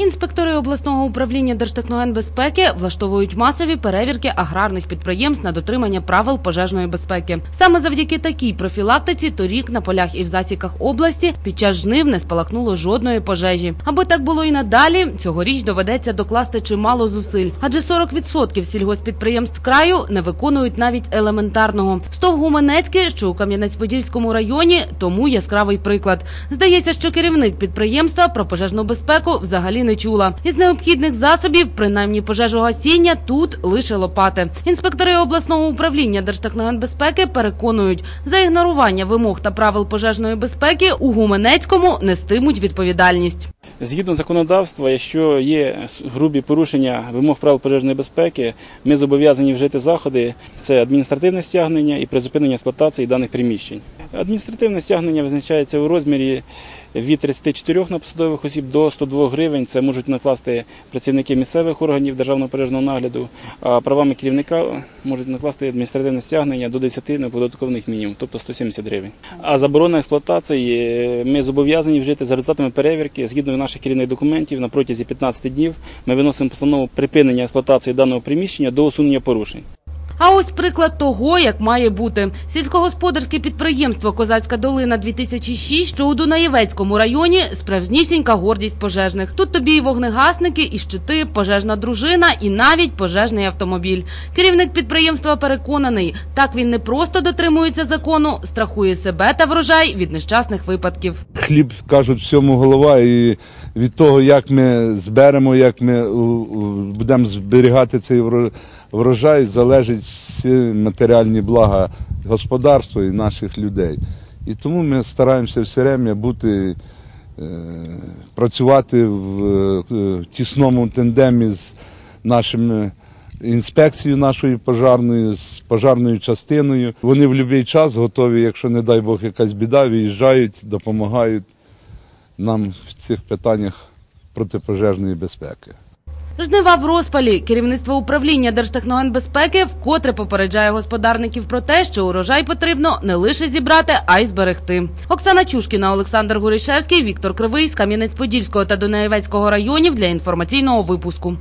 Інспектори обласного управління Держтехногенбезпеки влаштовують масові перевірки аграрних підприємств на дотримання правил пожежної безпеки. Саме завдяки такій профілактиці торік на полях і в засіках області під час жнив не спалахнуло жодної пожежі. Аби так було і надалі, цьогоріч доведеться докласти чимало зусиль, адже 40% сільгоспідприємств краю не виконують навіть елементарного. Стов Гуменецький, що у Кам'янець-Подільському районі, тому яскравий приклад. Здається, що керівник підприємства про пожежну безпеку взагалі не чула. Із необхідних засобів, принаймні пожежогасіння, тут лише лопати. Інспектори обласного управління Держтехногенбезпеки переконують, за ігнорування вимог та правил пожежної безпеки у Гуменецькому нестимуть відповідальність. Згідно законодавства, якщо є грубі порушення вимог правил пожежної безпеки, ми зобов'язані вжити заходи. Це адміністративне стягнення і призупинення експлуатації даних приміщень. Адміністративне стягнення визначається у розмірі від 34 на посадових осіб до 102 гривень. Це можуть накласти працівники місцевих органів державного пожежного нагляду, а правами керівника можуть накласти адміністративне стягнення до 10 неподаткованих мінімум, тобто 170 гривень. А заборона експлуатації е, ми зобов'язані вжити за результатами перевірки згідно наших керівних документів на протязі 15 днів. Ми виносимо постанову припинення експлуатації даного приміщення до усунення порушень. А ось приклад того, як має бути. Сільськогосподарське підприємство Козацька долина 2006, що у Дунаєвецькому районі справжнісінька гордість пожежних. Тут тобі і вогнегасники, і щити, пожежна дружина, і навіть пожежний автомобіль. Керівник підприємства переконаний, так він не просто дотримується закону, страхує себе та врожай від нещасних випадків. хліб кажуть всьому голова, і від того, як ми зберемо, як ми будемо зберігати цей вро- врожай, залежить всі матеріальні блага господарства і наших людей. І тому ми стараємося все время бути, е, працювати в е, тісному тандемі з нашими інспекцією нашої пожарної, з пожарною частиною. Вони в будь-який час готові, якщо, не дай Бог, якась біда, виїжджають, допомагають нам в цих питаннях протипожежної безпеки. Жнива в розпалі. Керівництво управління Держтехногенбезпеки вкотре попереджає господарників про те, що урожай потрібно не лише зібрати, а й зберегти. Оксана Чушкіна, Олександр Горішевський, Віктор Кривий з Кам'янець-Подільського та Дунаєвецького районів для інформаційного випуску.